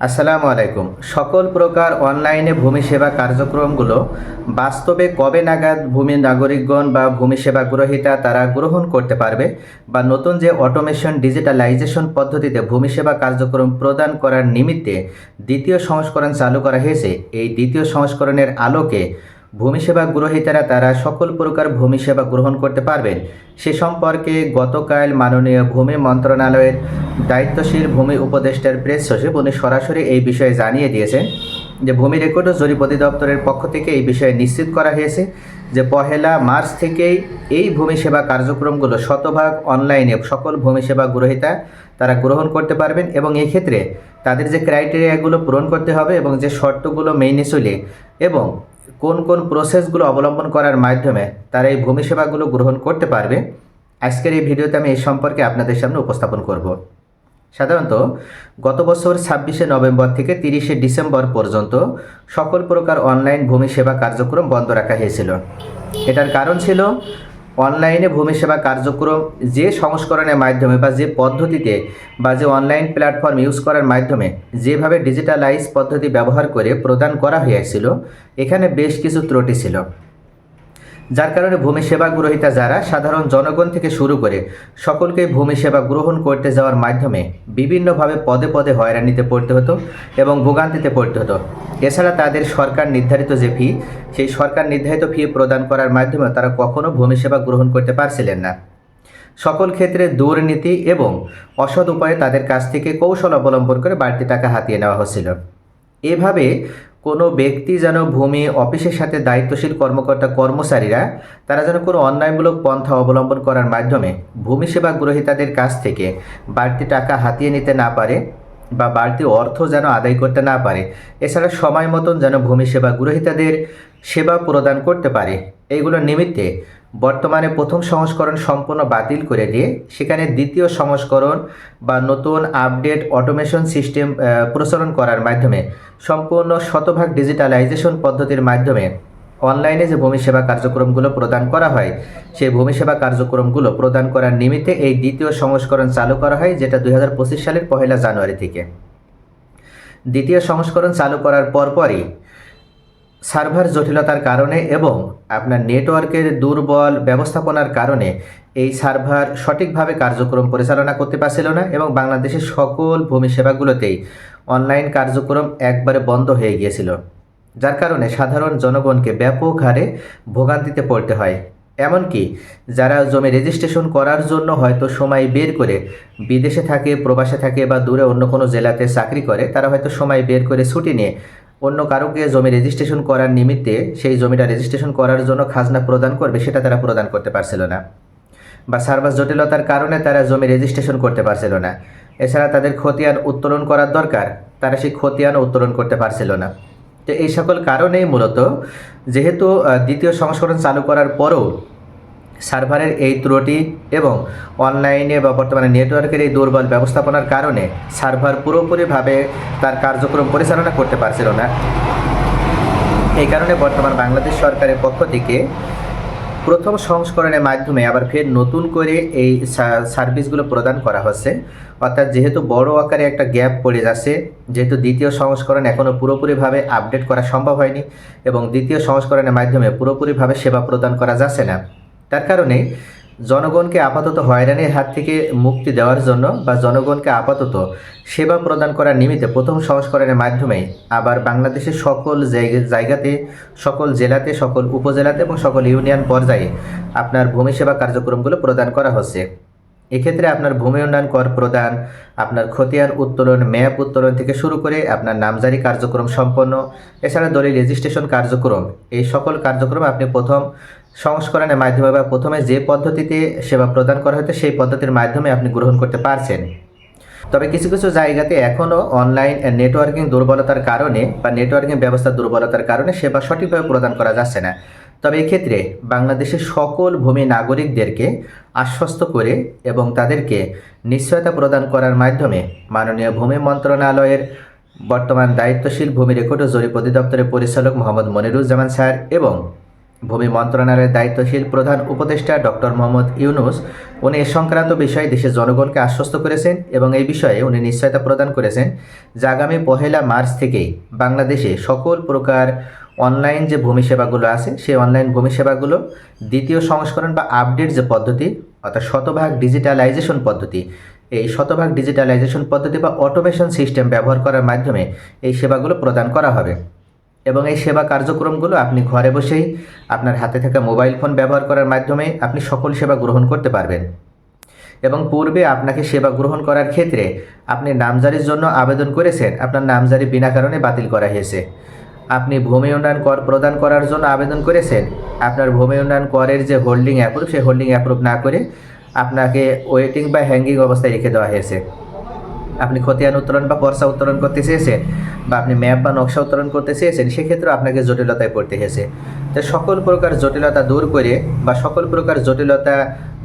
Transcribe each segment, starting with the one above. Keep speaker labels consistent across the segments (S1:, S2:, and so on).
S1: আসসালামু আলাইকুম। সকল প্রকার অনলাইনে ভূমি সেবা কার্যক্রমগুলো বাস্তবে কবে নাগাদ ভূমি নাগরিকগণ বা ভূমি সেবা গ্রহীতা তারা গ্রহণ করতে পারবে বা নতুন যে অটোমেশন ডিজিটালাইজেশন পদ্ধতিতে ভূমি সেবা কার্যক্রম প্রদান করার নিমিত্তে দ্বিতীয় সংস্করণ চালু করা হয়েছে, এই দ্বিতীয় সংস্করণের আলোকে ভূমি সেবা গ্রহীতারা তারা সকল প্রকার ভূমি সেবা গ্রহণ করতে পারবেন। সে সম্পর্কে গতকাল মাননীয় ভূমি মন্ত্রণালয়ের দায়িত্বশীল ভূমি উপদেষ্টার প্রেস সচিব উনি সরাসরি এই বিষয়ে জানিয়ে দিয়েছেন যে ভূমি রেকর্ড ও জরিপ অধিদপ্তরের পক্ষ থেকে এই বিষয়ে নিশ্চিত করা হয়েছে যে পহেলা মার্চ থেকেই এই ভূমি সেবা কার্যক্রমগুলো শতভাগ অনলাইনে সকল ভূমি সেবা গ্রহীতা তারা গ্রহণ করতে পারবেন এবং এই ক্ষেত্রে তাদের যে ক্রাইটেরিয়াগুলো পূরণ করতে হবে এবং যে শর্তগুলো মেনে চলে এবং কোন কোন প্রসেসগুলো অবলম্বন করার মাধ্যমে তারা এই ভূমি সেবাগুলো গ্রহণ করতে পারবে, আজকের এই ভিডিওতে আমি এই সম্পর্কে আপনাদের সামনে উপস্থাপন করব। সাধারণত, গত বছর ছাব্বিশে নভেম্বর থেকে তিরিশে ডিসেম্বর পর্যন্ত সকল প্রকার অনলাইন ভূমি সেবা কার্যক্রম বন্ধ রাখা হয়েছিল। এটার কারণ ছিল অনলাইনে ভূমি সেবা কার্যক্রম যে সংস্করণের মাধ্যমে বা যে পদ্ধতিতে বা যে অনলাইন প্ল্যাটফর্ম ইউজ করার মাধ্যমে যেভাবে ডিজিটালাইজ পদ্ধতি ব্যবহার করে প্রদান করা হয়েছিল, এখানে বেশ কিছু ত্রুটি ছিল। যার কারণে ভূমি সেবা গ্রহীতা যারা সাধারণ জনগণ থেকে শুরু করে সকলকে ভূমি সেবা গ্রহণ করতে যাওয়ার মাধ্যমে বিভিন্নভাবে পদে পদে হয়রানিতে পড়তে হতো এবং ভোগান্তিতে পড়তে হতো। এছাড়া তাদের সরকার নির্ধারিত যে ফি সেই সরকার নির্ধারিত ফি প্রদান করার মাধ্যমে তারা কখনো ভূমি সেবা গ্রহণ করতে পারছিলেন না। সকল ক্ষেত্রে দুর্নীতি এবং অসৎ উপায়ে তাদের কাছ থেকে কৌশল অবলম্বন করে বাড়তি টাকা হাতিয়ে নেওয়া হচ্ছিল। এভাবে কোনো ব্যক্তি যেন ভূমি, অফিসের সাথে দায়িত্বশীল কর্মকর্তা, কর্মচারীরা, তারা যেন কোনো অন্যায়মূলক পন্থা অবলম্বন করার মাধ্যমে ভূমি সেবা গ্রহীতাদের কাছ থেকে বাড়তি টাকা হাতিয়ে নিতে না পারে বা বাড়তি অর্থ যেন আদায় করতে না পারে। এছাড়া সময় মতন যেন ভূমি সেবা গ্রহীতাদের সেবা প্রদান করতে পারে। এইগুলোর নিমিত্তে বর্তমানে প্রথম সংস্করণ সম্পূর্ণ বাতিল করে দিয়ে সেখানে দ্বিতীয় সংস্করণ বা নতুন আপডেট অটোমেশন সিস্টেম প্রচলন করার মাধ্যমে সম্পূর্ণ শতভাগ ডিজিটালাইজেশন পদ্ধতির মাধ্যমে অনলাইনে যে ভূমি সেবা কার্যক্রমগুলো প্রদান করা হয়, সেই ভূমি সেবা কার্যক্রমগুলো প্রদান করার নিমিত্তে এই দ্বিতীয় সংস্করণ চালু করা হয়, যেটা দুই হাজার পঁচিশ সালের পহেলা জানুয়ারি থেকে। দ্বিতীয় সংস্করণ চালু করার পরপরই সার্ভার জটিলতার কারণে এবং আপনার নেটওয়ার্কের দুর্বল ব্যবস্থাপনার কারণে এই সার্ভার সঠিকভাবে কার্যক্রম পরিচালনা করতে পারছিল না এবং বাংলাদেশের সকল ভূমি সেবাগুলোতেই অনলাইন কার্যক্রম একবারে বন্ধ হয়ে গিয়েছিল, যার কারণে সাধারণ জনগণকে ব্যাপক হারে ভোগান্তিতে পড়তে হয়। এমনকি যারা জমি রেজিস্ট্রেশন করার জন্য হয়তো সময় বের করে বিদেশে থাকে, প্রবাসে থাকে বা দূরে অন্য কোনো জেলাতে চাকরি করে, তারা হয়তো সময় বের করে ছুটি নিয়ে অন্য কারোকে জমি রেজিস্ট্রেশন করার নিমিত্তে সেই জমিটা রেজিস্ট্রেশন করার জন্য খাজনা প্রদান করবে, সেটা তারা প্রদান করতে পারছিল না। বা সার্ভাস জটিলতার কারণে তারা জমি রেজিস্ট্রেশন করতে পারছিল না। এছাড়া তাদের খতিয়ান উত্তোলন করার দরকার, তারা সেই খতিয়ান উত্তোলন করতে পারছিল না। তো এই সকল কারণেই মূলত যেহেতু দ্বিতীয় সংস্করণ চালু করার পরও সার্ভারের এই ত্রুটি এবং অনলাইনে বা বর্তমানে নেটওয়ার্কের এই দুর্বল ব্যবস্থাপনার কারণে সার্ভার পুরোপুরিভাবে তার কার্যক্রম পরিচালনা করতে পারছিল না। এই কারণে বর্তমান বাংলাদেশ সরকারের পক্ষ থেকে প্রথম সংস্করণের মাধ্যমে আবার ফের নতুন করে এই সার্ভিসগুলো প্রদান করা হচ্ছে। অর্থাৎ যেহেতু বড় আকারে একটা গ্যাপ পড়ে যাচ্ছে, যেহেতু দ্বিতীয় সংস্করণ এখনও পুরোপুরিভাবে আপডেট করা সম্ভব হয়নি এবং দ্বিতীয় সংস্করণের মাধ্যমে পুরোপুরিভাবে সেবা প্রদান করা যাচ্ছে না। তার কারণে জনগণকে আপাতত হয়রানির হাত থেকে মুক্তি দেওয়ার জন্য বা জনগণকে আপাতত সেবা প্রদান করার নিমিত্তে প্রথম সংস্করণের মাধ্যমে আবার বাংলাদেশের সকল জায়গা- জায়গাতে, সকল জেলাতে, সকল উপজেলাতে এবং সকল ইউনিয়ন পর্যায়ে আপনার ভূমি সেবা কার্যক্রমগুলো প্রদান করা হচ্ছে। এক্ষেত্রে আপনার ভূমি উন্নয়ন কর প্রদান, আপনার খতিয়ান উত্তোলন ম্যাপ উত্তোলন থেকে শুরু করে আপনার নামজারি কার্যক্রম সম্পন্ন, এছাড়া দলিল রেজিস্ট্রেশন কার্যক্রম, এই সকল কার্যক্রম আপনি প্রথম সংস্করণের মাধ্যমে বা প্রথমে যে পদ্ধতিতে সেবা প্রদান করা হতো সেই পদ্ধতির মাধ্যমে আপনি গ্রহণ করতে পারছেন। তবে কিছু কিছু জায়গাতে এখনও অনলাইন নেটওয়ার্কিং দুর্বলতার কারণে বা নেটওয়ার্কিং ব্যবস্থা দুর্বলতার কারণে সেবা সঠিকভাবে প্রদান করা যাচ্ছে না। তবে এক্ষেত্রে বাংলাদেশের সকল ভূমি নাগরিকদেরকে আশ্বস্ত করে এবং তাদেরকে নিশ্চয়তা প্রদান করার মাধ্যমে মাননীয় ভূমি মন্ত্রণালয়ের বর্তমান দায়িত্বশীল ভূমি রেকর্ড ও জরিপ অধিদপ্তরের পরিচালক মোহাম্মদ মনিরুজ্জামান স্যার এবং ভূমি মন্ত্রণালয়ের দায়িত্বশীল প্রধান উপদেষ্টা ডক্টর মোহাম্মদ ইউনুস, উনি এ সংক্রান্ত বিষয়ে দেশের জনগণকে আশ্বস্ত করেছেন এবং এই বিষয়ে উনি নিশ্চয়তা প্রদান করেছেন। যে আগামী পহেলা মার্চ থেকেই বাংলাদেশে সকল প্রকার অনলাইন যে ভূমি সেবাগুলো আছে, সেই অনলাইন ভূমি সেবাগুলো দ্বিতীয় সংস্করণ বা আপডেট যে পদ্ধতি, অর্থাৎ শতভাগ ডিজিটালাইজেশন পদ্ধতি, এই শতভাগ ডিজিটালাইজেশন পদ্ধতি বা অটোমেশন সিস্টেম ব্যবহার করার মাধ্যমে এই সেবাগুলো প্রদান করা হবে। এবং এই সেবা কার্যক্রমগুলো আপনি ঘরে বসেই আপনার হাতে থাকা মোবাইল ফোন ব্যবহার করার মাধ্যমে আপনি সকল সেবা গ্রহণ করতে পারবেন। এবং পূর্বে আপনাকে সেবা গ্রহণ করার ক্ষেত্রে আপনি নামজারির জন্য আবেদন করেছেন, আপনার নামজারি বিনা কারণে বাতিল করা হয়েছে। আপনি ভূমি উন্নয়ন কর প্রদান করার জন্য আবেদন করেছেন, আপনার ভূমি উন্নয়ন করের যে হোল্ডিং অ্যাপ্রুভ, সেই হোল্ডিং অ্যাপ্রুভ না করে আপনাকে ওয়েটিং বা হ্যাঙ্গিং অবস্থায় রেখে দেওয়া হয়েছে। আপনি খতিয়ান উত্তোলন বা পর্সা উত্তোলন করতে চেয়েছেন বা আপনি ম্যাপ বা নকশা উত্তোলন করতে চেয়েছেন সেক্ষেত্রে আপনাকে জটিলতায় পড়তে হয়েছে। তো সকল প্রকার জটিলতা দূর করে বা সকল প্রকার জটিলতা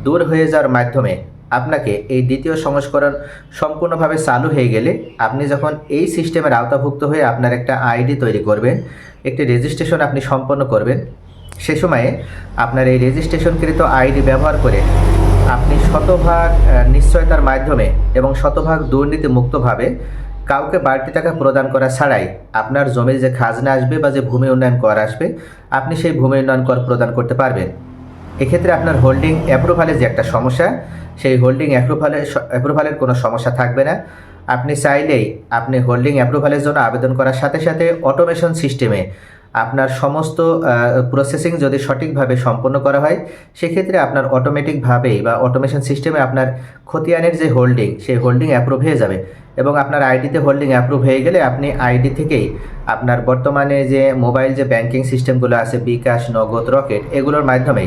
S1: দূর হয়ে যাওয়ার মাধ্যমে আপনাকে এই দ্বিতীয় সংস্করণ সম্পূর্ণভাবে চালু হয়ে গেলে আপনি যখন এই সিস্টেমের আওতাভুক্ত হয়ে আপনার একটা আইডি তৈরি করবেন, একটি রেজিস্ট্রেশন আপনি সম্পন্ন করবেন, সে সময়ে আপনার এই রেজিস্ট্রেশনকৃত আইডি ব্যবহার করে আপনি শতভাগ নিশ্চয়তার মাধ্যমে এবং শতভাগ দুর্নীতি মুক্তভাবে কাউকে বাড়তি টাকা প্রদান করা ছাড়াই আপনার জমির যে খাজনা আসবে বা যে ভূমি উন্নয়ন কর আসবে, আপনি সেই ভূমি উন্নয়ন কর প্রদান করতে পারবেন। এক্ষেত্রে আপনার হোল্ডিং অ্যাপ্রুভালের যে একটা সমস্যা, সেই হোল্ডিং অ্যাপ্রুভালের অ্যাপ্রুভালের কোনো সমস্যা থাকবে না। আপনি চাইলেই আপনি হোল্ডিং অ্যাপ্রুভালের জন্য আবেদন করার সাথে সাথে অটোমেশন সিস্টেমে আপনার সমস্ত প্রসেসিং যদি সঠিকভাবে সম্পন্ন করা হয়, সেক্ষেত্রে আপনার অটোমেটিকভাবেই বা অটোমেশন সিস্টেমে আপনার খতিয়ানের যে হোল্ডিং সেই হোল্ডিং অ্যাপ্রুভ হয়ে যাবে। এবং আপনার আইডিতে হোল্ডিং অ্যাপ্রুভ হয়ে গেলে আপনি আইডি থেকেই আপনার বর্তমানে যে মোবাইল যে ব্যাংকিং সিস্টেমগুলো আছে, বিকাশ, নগদ, রকেট, এগুলোর মাধ্যমে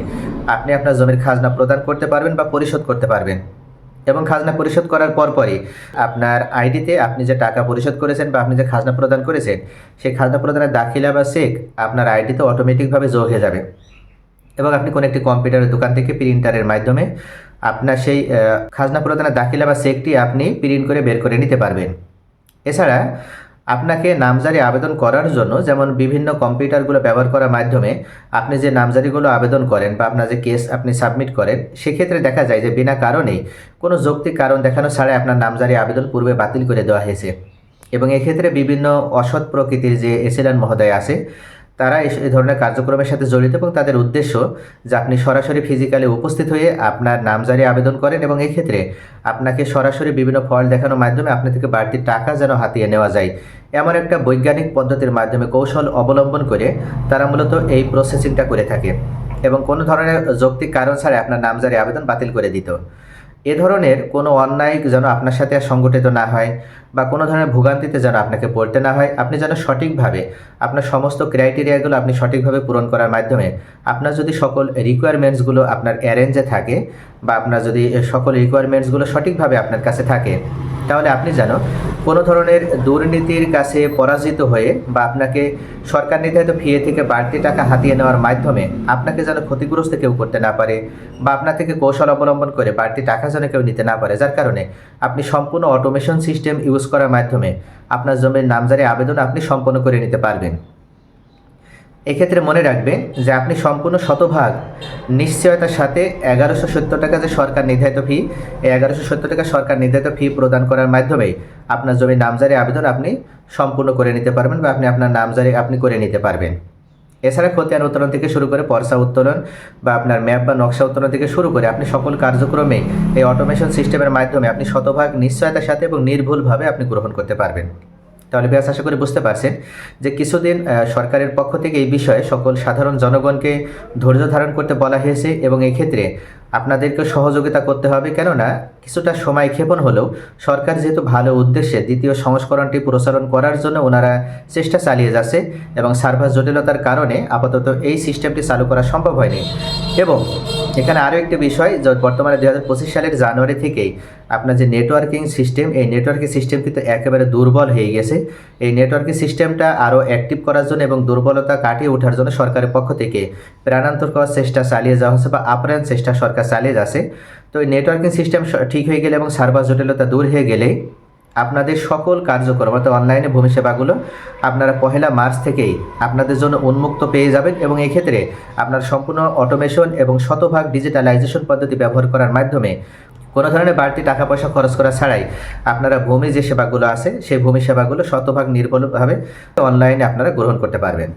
S1: আপনি আপনার জমির খাজনা প্রদান করতে পারবেন বা পরিশোধ করতে পারবেন। এবং খাজনা পরিশোধ করার পরপরই আপনার আইডিতে আপনি যে টাকা পরিশোধ করেছেন বা আপনি যে খাজনা প্রদান করেছেন, সেই খাজনা প্রদানের দাখিলা বা চেক আপনার আইডিতে অটোমেটিকভাবে যোগ হয়ে যাবে। এবং আপনি কোনো একটি কম্পিউটারের দোকান থেকে প্রিন্টারের মাধ্যমে আপনার সেই খাজনা প্রদানের দাখিলা বা চেকটি আপনি প্রিন্ট করে বের করে নিতে পারবেন। এছাড়া আপনাকে নামজারি আবেদন করার জন্য যেমন বিভিন্ন কম্পিউটারগুলো ব্যবহার করার মাধ্যমে আপনি যে নামজারিগুলো আবেদন করেন বা আপনার যে কেস আপনি সাবমিট করেন, সেক্ষেত্রে দেখা যায় যে বিনা কারণেই কোনো যৌক্তিক কারণ দেখানো ছাড়াই আপনার নামজারি আবেদন পূর্বে বাতিল করে দেওয়া হয়েছে। এবং এক্ষেত্রে বিভিন্ন অসৎ প্রকৃতির যে এসএলএন মহোদয় আছে তারা এই- ধরনের কার্যক্রমের সাথে জড়িত এবং তাদের উদ্দেশ্য যে আপনি সরাসরি ফিজিক্যালি উপস্থিত হয়ে আপনার নামজারি আবেদন করেন এবং এই ক্ষেত্রে আপনাকে সরাসরি বিভিন্ন ফল দেখানোর মাধ্যমে আপনি থেকে বাড়তি টাকা যেন হাতিয়ে নেওয়া যায়। এমন একটা বৈজ্ঞানিক পদ্ধতির মাধ্যমে কৌশল অবলম্বন করে তারা মূলত এই প্রসেসিংটা করে থাকে এবং কোনো ধরনের যৌক্তিক কারণ ছাড়া আপনার নামজারি আবেদন বাতিল করে দিত। এ ধরনের কোনো অন্যায় যেন আপনার সাথে আর সংগঠিত না হয় বা কোনো ধরনের ভোগান্তিতে যেন আপনাকে পড়তে না হয়, আপনি যেন সঠিকভাবে আপনার সমস্ত ক্রাইটেরিয়াগুলো আপনি সঠিকভাবে পূরণ করার মাধ্যমে আপনার যদি সকল রিকোয়ারমেন্টসগুলো আপনার অ্যারেঞ্জে থাকে বা আপনার যদি সকল রিকোয়ারমেন্টসগুলো সঠিকভাবে আপনার কাছে থাকে তাহলে আপনি যেন কোনো ধরনের দুর্নীতির কাছে পরাজিত হয়ে বা আপনাকে সরকার নির্ধারিত ফিয়ে থেকে বাড়তি টাকা হাতিয়ে নেওয়ার মাধ্যমে আপনাকে যেন ক্ষতিগ্রস্ত কেউ করতে না পারে বা আপনার থেকে কৌশল অবলম্বন করে বাড়তি টাকা যেন কেউ নিতে না পারে, যার কারণে আপনি সম্পূর্ণ অটোমেশন সিস্টেম ইউজ করার মাধ্যমে আপনার জমির নামজারি আবেদন আপনি সম্পন্ন করে নিতে পারবেন। এক্ষেত্রে মনে রাখবেন যে আপনি সম্পূর্ণ শতভাগ নিশ্চয়তার সাথে এগারোশো সত্তর টাকা যে সরকার নির্ধারিত ফি এই এগারোশো সত্তর টাকা সরকার নির্ধারিত ফি প্রদান করার মাধ্যমে আপনার জমির নামজারি আবেদন আপনি সম্পূর্ণ করে নিতে পারবেন বা আপনি আপনার নামজারি আপনি করে নিতে পারবেন। এছাড়া খতিয়ান উত্তোলন থেকে শুরু করে পর্সা উত্তোলন বা আপনার ম্যাপ বা নকশা উত্তোলন থেকে শুরু করে আপনি সকল কার্যক্রমে এই অটোমেশন সিস্টেমের মাধ্যমে আপনি শতভাগ নিশ্চয়তার সাথে এবং নির্ভুলভাবে আপনি গ্রহণ করতে পারবেন। তাহলে ব্যাস, আশা করি বুঝতে পারছেন যে কিছুদিন সরকারের পক্ষ থেকে এই বিষয়ে সকল সাধারণ জনগণকে ধৈর্য ধারণ করতে বলা হয়েছে এবং এই ক্ষেত্রে আপনাদেরকে সহযোগিতা করতে হবে, কেননা কিছুটা সময় ক্ষেপণ হলেও সরকার যেহেতু ভালো উদ্দেশ্যে দ্বিতীয় সংস্করণটি প্রসারণ করার জন্য ওনারা চেষ্টা চালিয়ে যাচ্ছে এবং সার্ভার জটিলতার কারণে আপাতত এই সিস্টেমটি চালু করা সম্ভব হয়নি। এবং এখানে আরও একটি বিষয়, যে বর্তমানে দু সালের জানুয়ারি থেকেই আপনার যে নেটওয়ার্কিং সিস্টেম, এই নেটওয়ার্কিং সিস্টেম কিন্তু একেবারে দুর্বল হয়ে গেছে। এই নেটওয়ার্কিং সিস্টেমটা আরও অ্যাক্টিভ করার জন্য এবং দুর্বলতা কাটিয়ে ওঠার জন্য সরকারের পক্ষ থেকে প্রাণান্তর করার চেষ্টা চালিয়ে যাওয়া হচ্ছে বা আপ্রাণ চেষ্টা সরকার চালিয়ে যাচ্ছে তো এই নেটওয়ার্কিং সিস্টেম ঠিক হয়ে গেলে এবং সার্ভার জটিলতা দূর হয়ে গেলে আপনাদের সকল কার্যক্রম অর্থাৎ অনলাইনে ভূমি সেবাগুলো আপনারা পহেলা মার্চ থেকেই আপনাদের জন্য উন্মুক্ত পেয়ে যাবেন এবং এক্ষেত্রে আপনার সম্পূর্ণ অটোমেশন এবং শতভাগ ডিজিটালাইজেশন পদ্ধতি ব্যবহার করার মাধ্যমে কোনো ধরনের বাড়তি টাকা পয়সা খরচ করা ছাড়াই আপনারা ভূমি যে সেবাগুলো আছে, সেই ভূমি সেবাগুলো শতভাগ নির্ভুলভাবে অনলাইনে আপনারা গ্রহণ করতে পারবেন।